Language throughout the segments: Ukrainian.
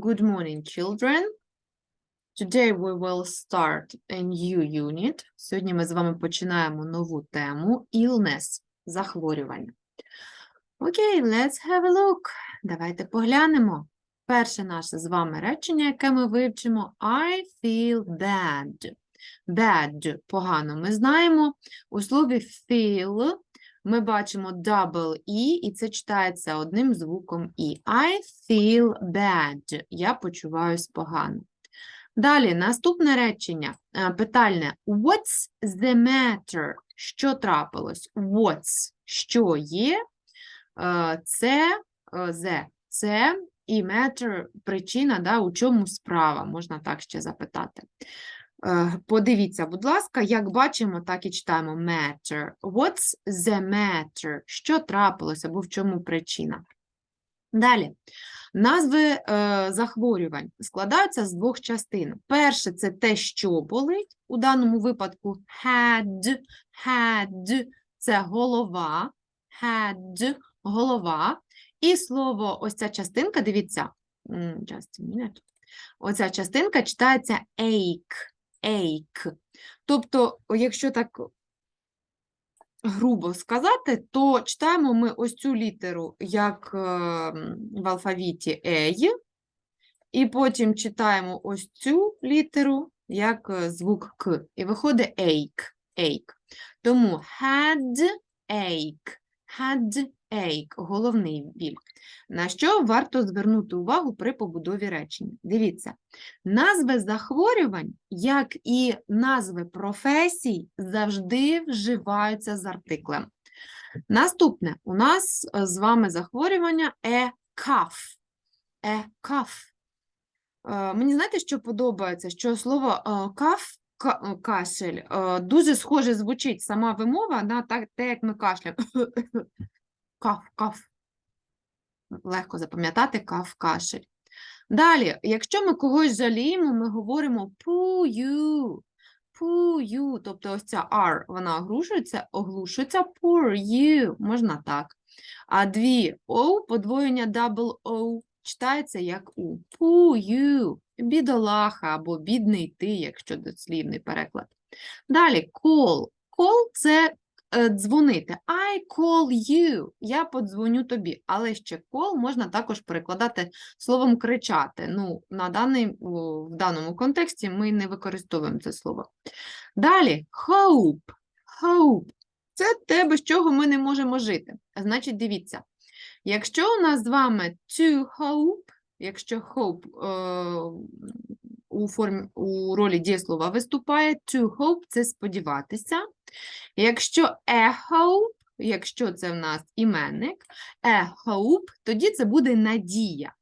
Good morning, children. Today we will start a new unit. Сьогодні ми з вами починаємо нову тему illness – захворювання. Окей, let's have a look. Давайте поглянемо. Перше наше з вами речення, яке ми вивчимо I feel bad. Bad – погано. Ми знаємо, у слові feel ми бачимо double E, і це читається одним звуком І. I feel bad. Я почуваюсь погано. Далі, наступне речення, е, питальне. What's the matter? Що трапилось? What's? Що є? Е, Це е, the. Це і matter – причина, да, у чому справа, можна так ще запитати. Е, Подивіться, будь ласка, як бачимо, так і читаємо matter. What's the matter? Що трапилося або в чому причина? Далі. Назви е, захворювань складаються з двох частин. Перше це те, що болить. У даному випадку head, head – це голова, head – голова. І слово, ось ця частинка, дивіться, just a minute. Оця частинка читається ache, ache. Тобто, якщо так грубо сказати, то читаємо ми ось цю літеру як е, в алфавіті «ей», і потім читаємо ось цю літеру як е, звук «к», і виходить «ache», «ache». Тому head ache, head ache – головний біль. На що варто звернути увагу при побудові речення? Дивіться, назви захворювань, як і назви професій, завжди вживаються з артиклем. Наступне у нас е, з вами захворювання е каф. Е каф. Мені знаєте, що подобається? Що слово е, каф, е, кашель, дуже схоже звучить сама вимова, так, те, як ми кашляємо. Каф, каф. Легко запам'ятати каф, кашель. Далі, якщо ми когось жаліємо, ми говоримо пую, пую, тобто ось ця R, вона оглушується, оглушується poor you, можна так. А дві O, подвоєння double O, читається як у. Пую, бідолаха або бідний ти, якщо дослівний переклад. Далі call. Call – це дзвонити. I call you. Я подзвоню тобі. Але ще call можна також перекладати словом кричати. Ну, на даний, в даному контексті ми не використовуємо це слово. Далі hope. Hope. Це те, без чого ми не можемо жити. Значить, дивіться, якщо у нас з вами to hope, якщо hope е, у, формі, у ролі дієслова виступає, to hope – це сподіватися. Якщо a hope, якщо це в нас іменник, a hope, тоді це буде надія.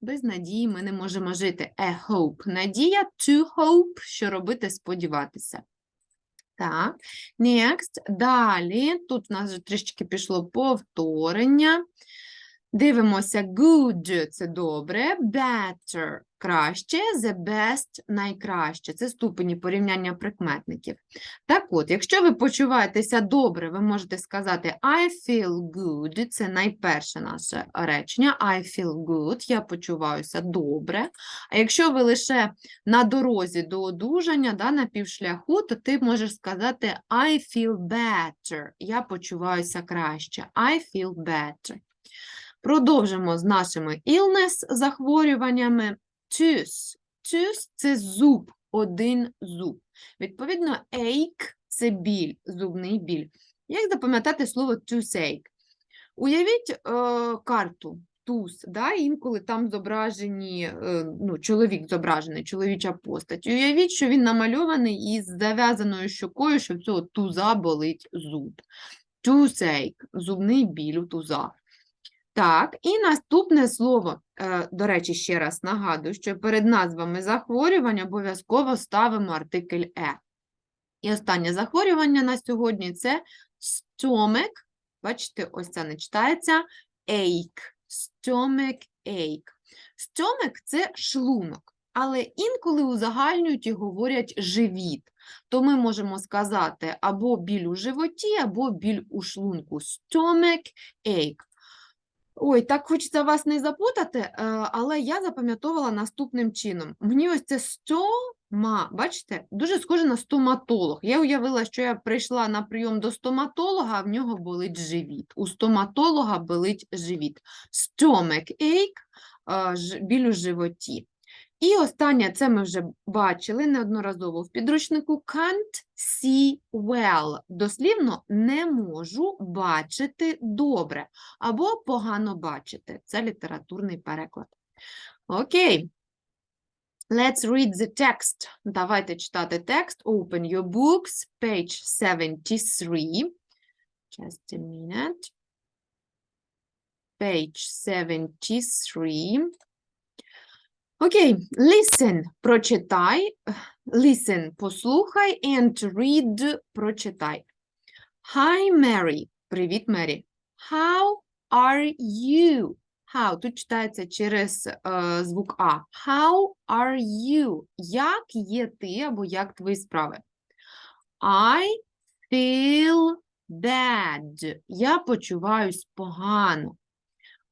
Без надії ми не можемо жити. A hope – надія, to hope, що робити, сподіватися. Так, next. Далі, тут у нас вже трішки пішло повторення. Дивимося, good – це добре, better – краще, the best – найкраще. Це ступені порівняння прикметників. Так от, якщо ви почуваєтеся добре, ви можете сказати I feel good – це найперше наше речення. I feel good – я почуваюся добре. А якщо ви лише на дорозі до одужання, да, на півшляху, то ти можеш сказати I feel better – я почуваюся краще. I feel better. Продовжимо з нашими illness захворюваннями. Tooth. Tooth – це зуб, один зуб. Відповідно, ache – це біль, зубний біль. Як запам'ятати слово toothache? Уявіть е, карту туз, да? інколи там зображені, е, ну, чоловік зображений, чоловіча постать. Уявіть, що він намальований із зав'язаною щокою, що в цього туза болить зуб. Toothache – зубний біль у туза. Так, і наступне слово, е, до речі, ще раз нагадую, що перед назвами захворювань обов'язково ставимо артикль «е». І останнє захворювання на сьогодні – це stomach. Бачите, ось це не читається ache. Stomach ache. Stomach – це шлунок, але інколи узагальнюють і говорять живіт. То ми можемо сказати або біль у животі, або біль у шлунку. Stomach ache. Ой, так хочеться вас не запутати, е, але я запам'ятовувала наступним чином. Мені ось це стома, бачите, дуже схоже на стоматолог. Я уявила, що я прийшла на прийом до стоматолога, а в нього болить живіт. У стоматолога болить живіт. Стомек ache, е, біль у животі. І останнє, це ми вже бачили неодноразово в підручнику can't see well. Дослівно не можу бачити добре або погано бачити. Це літературний переклад. Окей. Let's read the text. Давайте читати текст. Open your books, page 73. Just a minute. Page 73. Окей, listen, прочитай. Listen, послухай, and read, прочитай. Hi, Mary. Привіт, Мері. How are you? How тут читається через е, звук А. How are you? Як є ти або як твої справи? I feel bad. Я почуваюсь погано.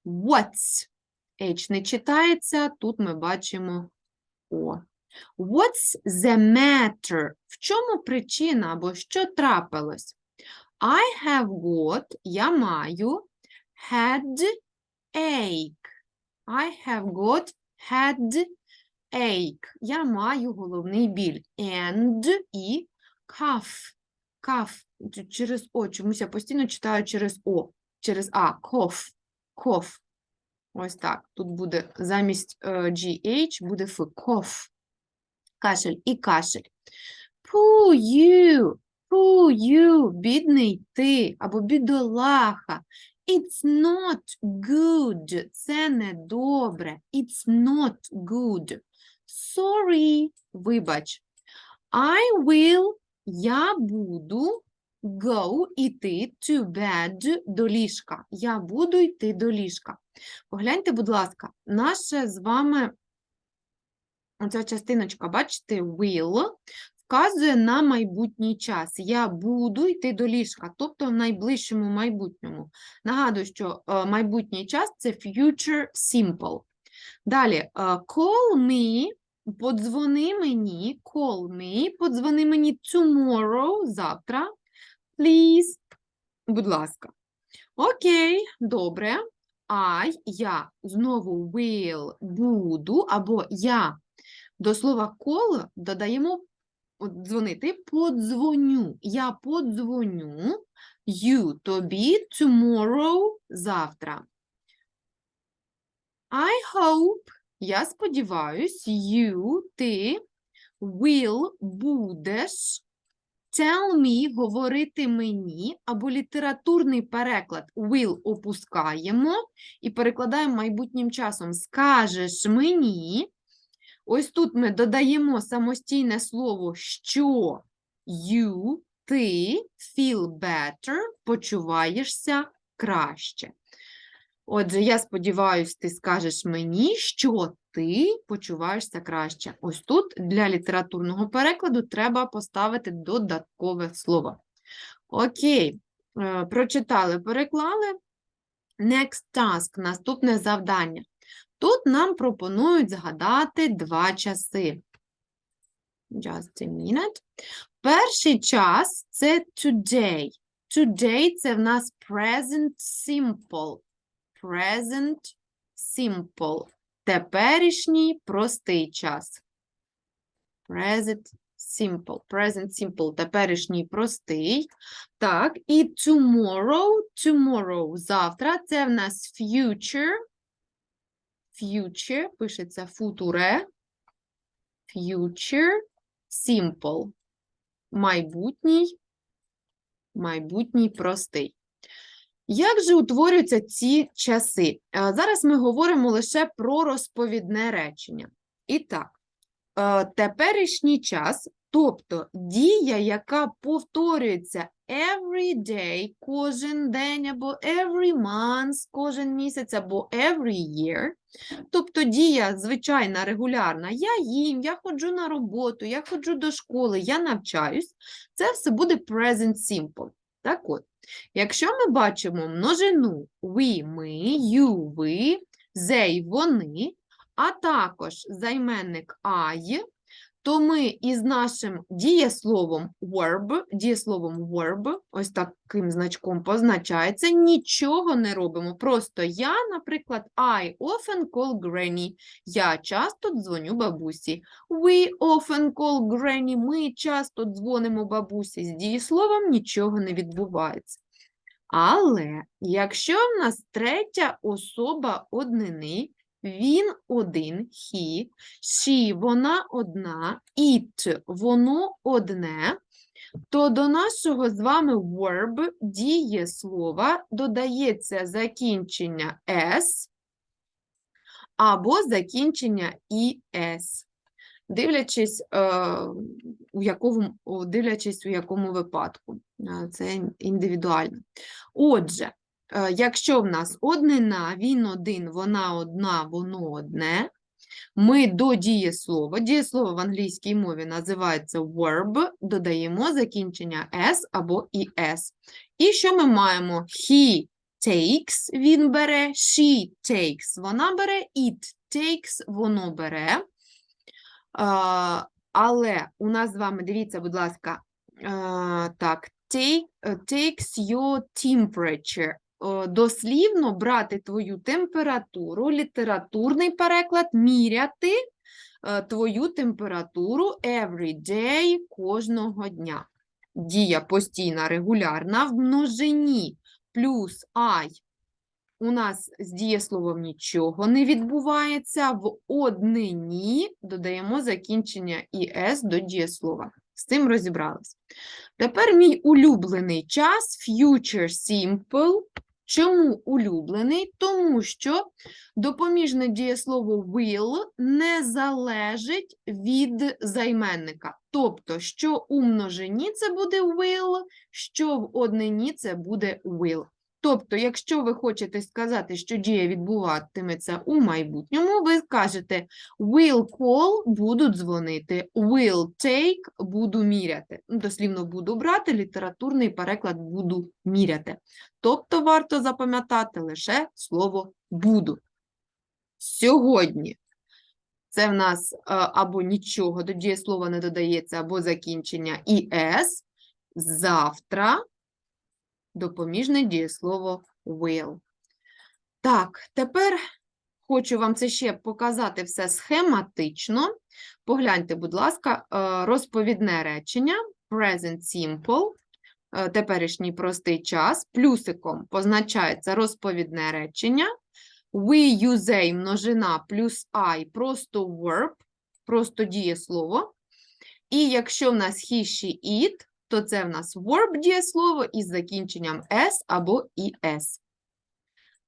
What's? H не читається, тут ми бачимо О. What's the matter? В чому причина або що трапилось? I have got, я маю, headache. I have got headache. Я маю головний біль. And і cough. Cough. Через О. Чомусь я постійно читаю через О. Через А. Cough. Cough. Ось так. Тут буде замість е, GH буде F. Cough. Кашель і кашель. Pooh you. Pooh you. Бідний ти або бідолаха. It's not good. Це не добре. It's not good. Sorry. Вибач. I will. Я буду go іти to bed до ліжка. Я буду йти до ліжка. Погляньте, будь ласка, наша з вами оця частиночка, бачите, will вказує на майбутній час. Я буду йти до ліжка, тобто в найближчому майбутньому. Нагадую, що е, майбутній час це future simple. Далі, е, call me, подзвони мені, call me, подзвони мені tomorrow, завтра, please, будь ласка. Окей, добре. I, я, знову will, буду, або я. До слова call додаємо дзвонити, подзвоню. Я подзвоню you, тобі, tomorrow, завтра. I hope, я сподіваюсь, you, ти, will, будеш, tell me, говорити мені, або літературний переклад will опускаємо і перекладаємо майбутнім часом. Скажеш мені. Ось тут ми додаємо самостійне слово що you, ти feel better, почуваєшся краще. Отже, я сподіваюся, ти скажеш мені, що ти почуваєшся краще. Ось тут для літературного перекладу треба поставити додаткове слово. Окей, е, прочитали, переклали. Next task, наступне завдання. Тут нам пропонують згадати два часи. Just a minute. Перший час це today. Today це в нас present simple. Present simple. Теперішній простий час. Present simple. Present simple. Теперішній простий. Так, і tomorrow. Tomorrow. Завтра. Це в нас future. Future. Пишеться футуре. Future simple. Майбутній. Майбутній простий. Як же утворюються ці часи? Е, Зараз ми говоримо лише про розповідне речення. І так, е, теперішній час, тобто дія, яка повторюється every day, кожен день, або every month, кожен місяць, або every year, тобто дія звичайна, регулярна, я їм, я ходжу на роботу, я ходжу до школи, я навчаюсь, це все буде present simple. Так от, Якщо ми бачимо множину we, ми, you, ви, they, вони, а також займенник I, то ми із нашим дієсловом verb, дієсловом verb, ось таким значком позначається, нічого не робимо. Просто я, наприклад, I often call granny. Я часто дзвоню бабусі. We often call granny. Ми часто дзвонимо бабусі. З дієсловом нічого не відбувається. Але якщо в нас третя особа однини, він один, he, she, вона одна, it, воно одне, то до нашого з вами verb дієслова додається закінчення s або закінчення es, дивлячись, е, у якому, дивлячись, у якому випадку. Е, Це індивідуально. Отже, якщо в нас однина, він один, вона одна, воно одне, ми до дієслова, дієслово в англійській мові називається verb, додаємо закінчення s або es. І що ми маємо? He takes, він бере, she takes, вона бере, it takes, воно бере. Але у нас з вами, дивіться, будь ласка, так, take, е, takes your temperature. О, Дослівно брати твою температуру, літературний переклад, міряти е, твою температуру every day кожного дня. Дія постійна, регулярна в множині плюс I. У нас з дієсловом нічого не відбувається. В однині додаємо закінчення «іс» до дієслова. З цим розібрались. Тепер мій улюблений час future simple. Чому улюблений? Тому що допоміжне дієслово will не залежить від займенника. Тобто, що у множині це буде will, що в однині це буде will. Тобто, якщо ви хочете сказати, що дія відбуватиметься у майбутньому, ви скажете will call – буду дзвонити, will take – буду міряти. Ну, Дослівно буду брати, літературний переклад буду міряти. Тобто варто запам'ятати лише слово буду. Сьогодні це в нас е, або нічого до дієслова не додається, або закінчення «іс». Завтра допоміжне дієслово will. Так, тепер хочу вам це ще показати все схематично. Погляньте, будь ласка, е, розповідне речення present simple, е, теперішній простий час, плюсиком позначається розповідне речення. We, you, they, множина плюс I, просто verb, просто дієслово. І якщо в нас she, it, то це в нас verb дієслово із закінченням s або es.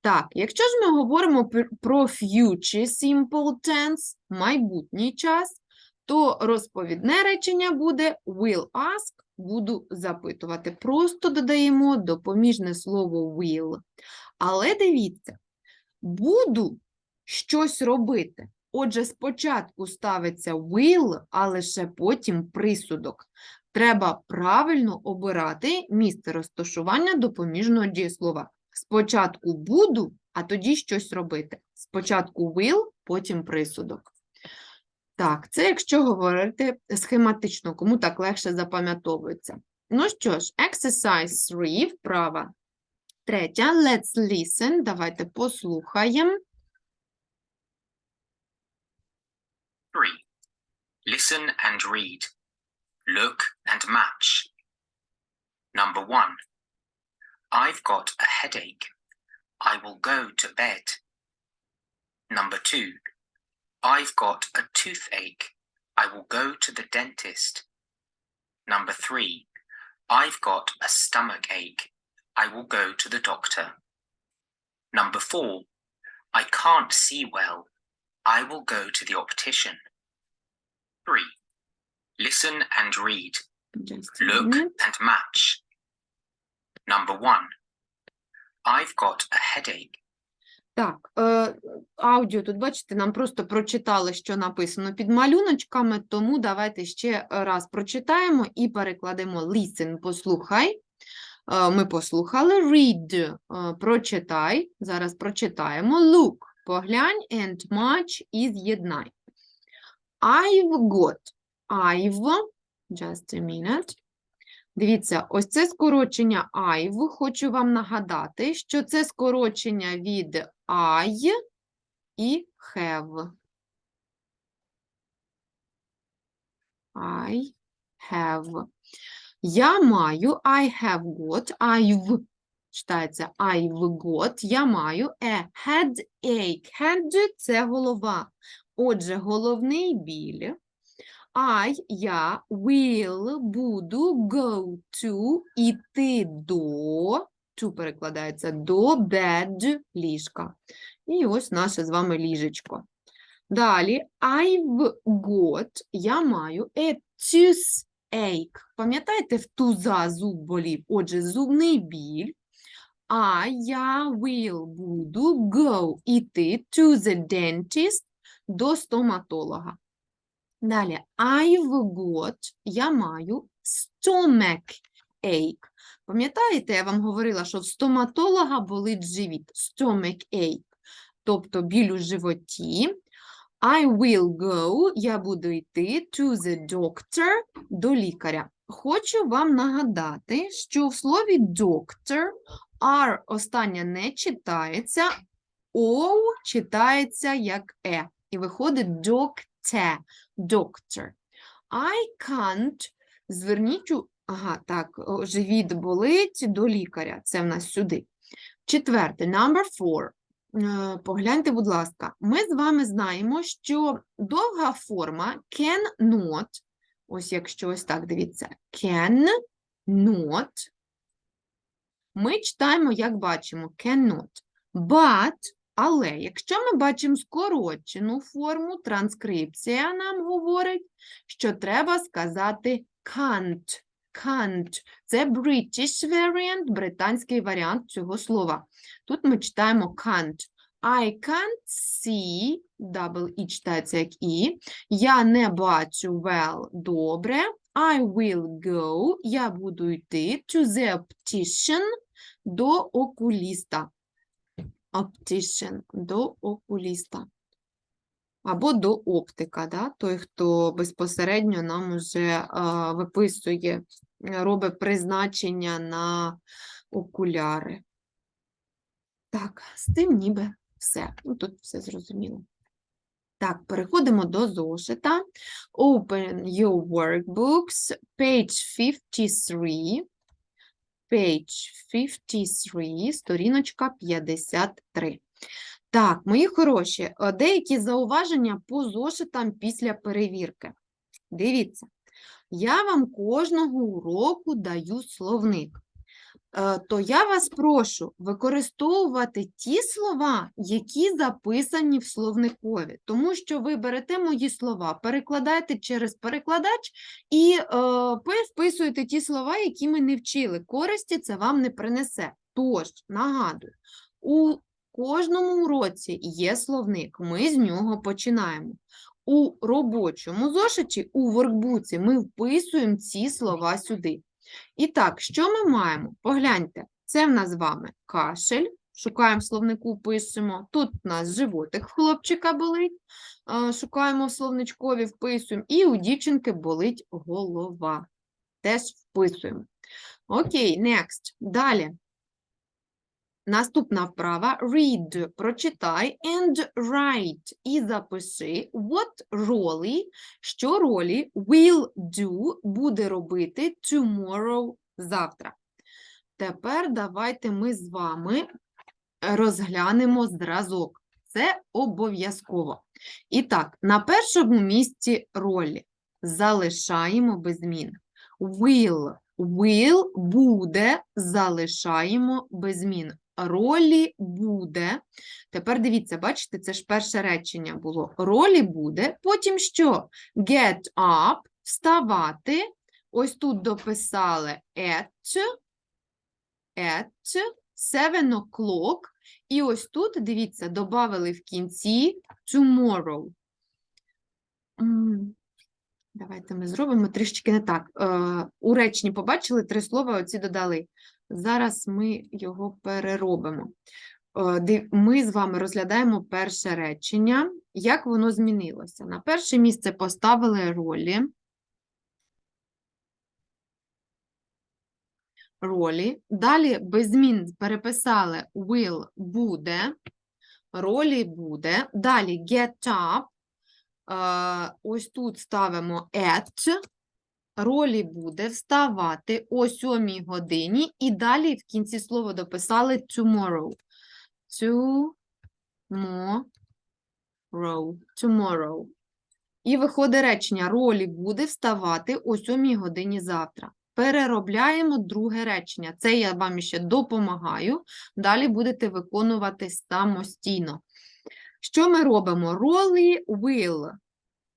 Так, якщо ж ми говоримо про future simple tense, майбутній час, то розповідне речення буде will ask, буду запитувати. Просто додаємо допоміжне слово will. Але дивіться, буду щось робити. Отже, спочатку ставиться will, а лише потім присудок. Треба правильно обирати місце розташування допоміжного дієслова. Спочатку буду, а тоді щось робити. Спочатку will, потім присудок. Так, це якщо говорити схематично, кому так легше запам'ятовується. Ну що ж, exercise 3, вправа. Третя, let's listen. Давайте послухаємо. 3. Listen and read. Look and match. Number 1. I've got a headache. I will go to bed. Number 2. I've got a toothache. I will go to the dentist. Number 3. I've got a stomach ache. I will go to the doctor. Number 4. I can't see well. I will go to the optician. 3. Listen and read. Look and match. Number 1. I've got a headache. Так, е, аудіо тут, бачите, нам просто прочитали, що написано під малюночками, тому давайте ще раз прочитаємо і перекладемо listen, послухай. Е, Ми послухали. Read е, – прочитай. Зараз прочитаємо. Look – поглянь. And match – і з'єднай. I've got. I've. Just a minute. Дивіться, ось це скорочення I've. Хочу вам нагадати, що це скорочення від I і have. I have. Я маю, I have got, I've, читається I've got, я маю a headache. Head – це голова. Отже, головний біль. I, я, will, буду, go to, іти до, to перекладається до bed, ліжка. І ось наше з вами ліжечко. Далі, I've got, я маю a toothache. Пам'ятаєте, в туза зуб болів? Отже, зубний біль. А я will буду go, іти to the dentist, до стоматолога. Далі, I've got, я маю stomach ache. Пам'ятаєте, я вам говорила, що в стоматолога болить живіт, stomach ache, тобто біль у животі. I will go, я буду йти to the doctor, до лікаря. Хочу вам нагадати, що в слові doctor R остання не читається, O читається як E, і виходить doctor, doctor. I can't, зверніть, ага, так, живіт болить до лікаря, це в нас сюди. Четверте, number four. Е, Погляньте, будь ласка, ми з вами знаємо, що довга форма can not, ось якщо ось так дивіться, can not, ми читаємо, як бачимо, cannot. But, але, якщо ми бачимо скорочену форму, транскрипція нам говорить, що треба сказати can't. Can't. Це British variant, британський варіант цього слова. Тут ми читаємо can't. I can't see, double E читається як І. Я не бачу well добре. I will go, я буду йти to the optician, до окуліста. Optician, до окуліста. Або до оптика, да? той, хто безпосередньо нам уже а, виписує, е, робить призначення на окуляри. Так, з тим ніби все. Ну, тут все зрозуміло. Так, переходимо до зошита. Open your workbooks, page 53. Page 53, сторіночка 53. Так, мої хороші, е, деякі зауваження по зошитам після перевірки. Дивіться, я вам кожного уроку даю словник. Е, То я вас прошу використовувати ті слова, які записані в словникові, тому що ви берете мої слова, перекладаєте через перекладач і е, вписуєте ті слова, які ми не вчили. Користі це вам не принесе. Тож, нагадую, у кожному уроці є словник, ми з нього починаємо. У робочому зошиті, у воркбуці ми вписуємо ці слова сюди. І так, що ми маємо? Погляньте, це в нас з вами кашель. Шукаємо в словнику, пишемо. Тут у нас животик хлопчика болить. е, Шукаємо в словничкові, вписуємо. І у дівчинки болить голова. Теж вписуємо. Окей, next. Далі. Наступна вправа. Read. Прочитай and write. І запиши what ролі, що ролі will do буде робити tomorrow завтра. Тепер давайте ми з вами розглянемо зразок. Це обов'язково. І так, на першому місці ролі залишаємо без змін. Will, will буде, залишаємо без змін. Ролі буде. Тепер дивіться, бачите, це ж перше речення було. Ролі буде, потім що? Get up, вставати. Ось тут дописали at, at, seven o'clock. І ось тут, дивіться, додали в кінці tomorrow. Давайте ми зробимо трішечки не так. Е, у реченні побачили три слова, оці додали. Зараз ми його переробимо. Е, Ми з вами розглядаємо перше речення. Як воно змінилося? На перше місце поставили ролі. Ролі. Далі без змін переписали will буде. Ролі буде. Далі get up. Е, Ось тут ставимо at. Ролі буде вставати о 7 годині. І далі в кінці слова дописали tomorrow. Tomorrow. Tomorrow. І виходить речення. Ролі буде вставати о 7 годині завтра. Переробляємо друге речення. Це я вам ще допомагаю. Далі будете виконувати самостійно. Що ми робимо? Ролі will.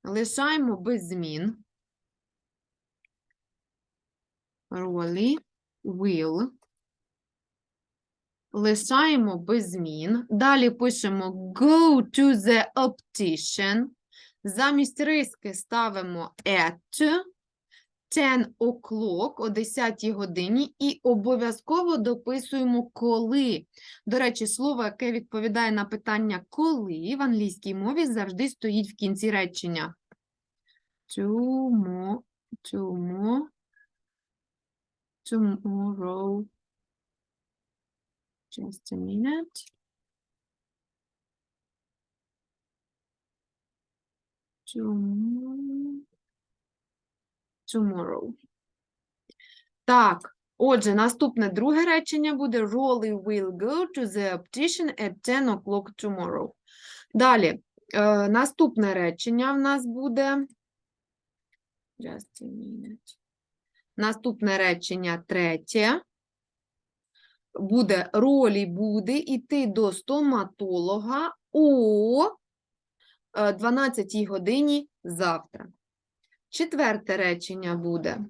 Лишаємо без змін. Ролі will. Лишаємо без змін. Далі пишемо go to the optician. Замість риски ставимо at 10 o'clock о 10 годині і обов'язково дописуємо коли. До речі, слово, яке відповідає на питання коли в англійській мові завжди стоїть в кінці речення. Tomorrow. Tomorrow. Just a minute. Tomorrow. Так, отже, наступне друге речення буде Rolly will go to the optician at 10 o'clock tomorrow. Далі, е, наступне речення в нас буде. Just a minute. Наступне речення третє. Буде ролі буде йти до стоматолога о е, 12 годині завтра. Четверте речення буде.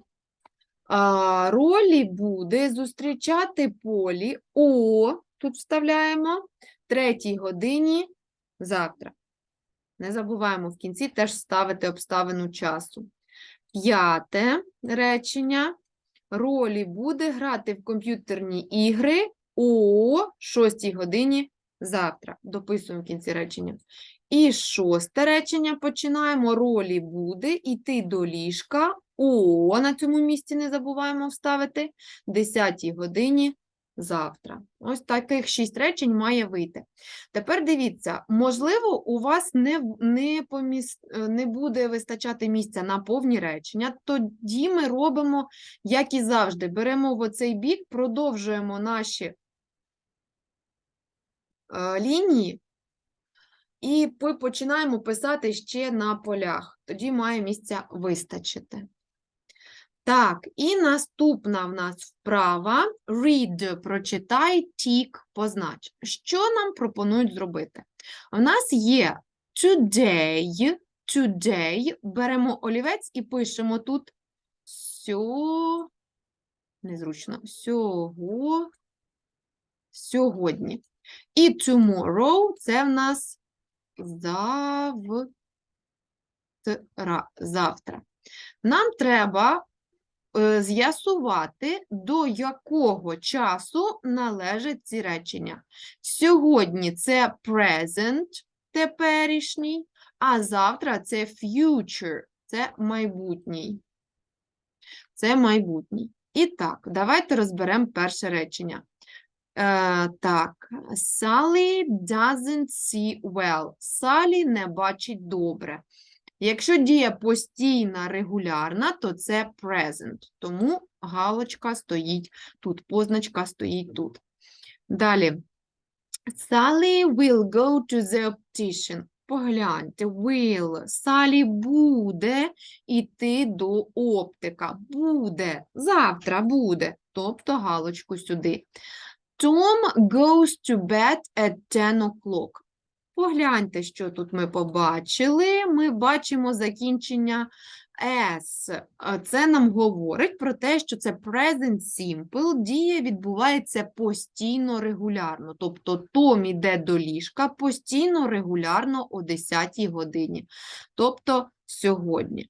Ролі буде зустрічати полі о, тут вставляємо, третій годині завтра. Не забуваємо в кінці теж ставити обставину часу. П'яте речення. Ролі буде грати в комп'ютерні ігри о 6 годині завтра. Дописуємо в кінці речення. І шосте речення починаємо. Ролі буде йти до ліжка о, на цьому місці не забуваємо вставити 10 годині завтра. Ось таких шість речень має вийти. Тепер дивіться, можливо, у вас не, не, поміс... е, не буде вистачати місця на повні речення, тоді ми робимо, як і завжди, беремо в оцей бік, продовжуємо наші е, лінії і починаємо писати ще на полях. Тоді має місця вистачити. Так, і наступна в нас вправа read, прочитай, tick, познач. Що нам пропонують зробити? У нас є today, today, беремо олівець і пишемо тут сьо... Незручно. Сього... Сьогодні. І tomorrow це в нас завтра. завтра. Нам треба з'ясувати, до якого часу належать ці речення. Сьогодні це present, теперішній, а завтра це future, це майбутній. Це майбутній. І так, давайте розберемо перше речення. Е, так, Sally doesn't see well. Салі не бачить добре. Якщо дія постійна, регулярна, то це present. Тому галочка стоїть тут, позначка стоїть тут. Далі. Sally will go to the optician. Погляньте, will. Салі буде йти до оптика. Буде. Завтра буде. Тобто галочку сюди. Tom goes to bed at 10 o'clock. Погляньте, що тут ми побачили. Ми бачимо закінчення S. Це нам говорить про те, що це present simple. Дія відбувається постійно, регулярно. Тобто Том іде до ліжка постійно, регулярно о 10 годині. Тобто сьогодні.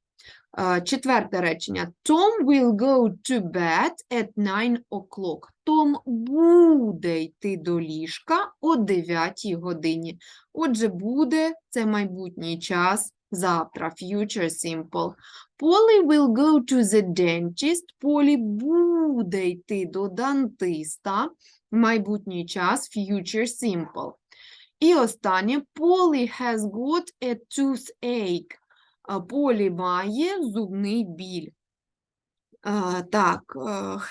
Четверте речення. Tom will go to bed at 9 o'clock. Том буде йти до ліжка о 9 годині. Отже, буде це майбутній час завтра. Future simple. Polly will go to the dentist. Полі буде йти до дантиста. Майбутній час future simple. І останнє Polly has got a toothache. Полі має зубний біль. Так, е,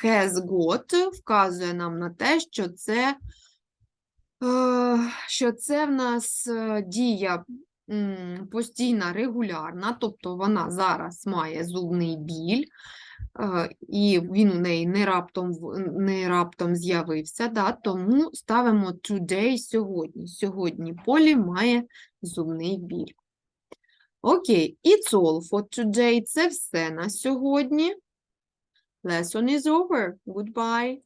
has got вказує нам на те, що це, е, що це в нас е, дія постійна, регулярна, тобто вона зараз має зубний біль, і він у неї не раптом, не раптом з'явився, да, тому ставимо today сьогодні. Сьогодні Полі має зубний біль. Окей, it's all for today. Це все на сьогодні. Lesson is over. Goodbye.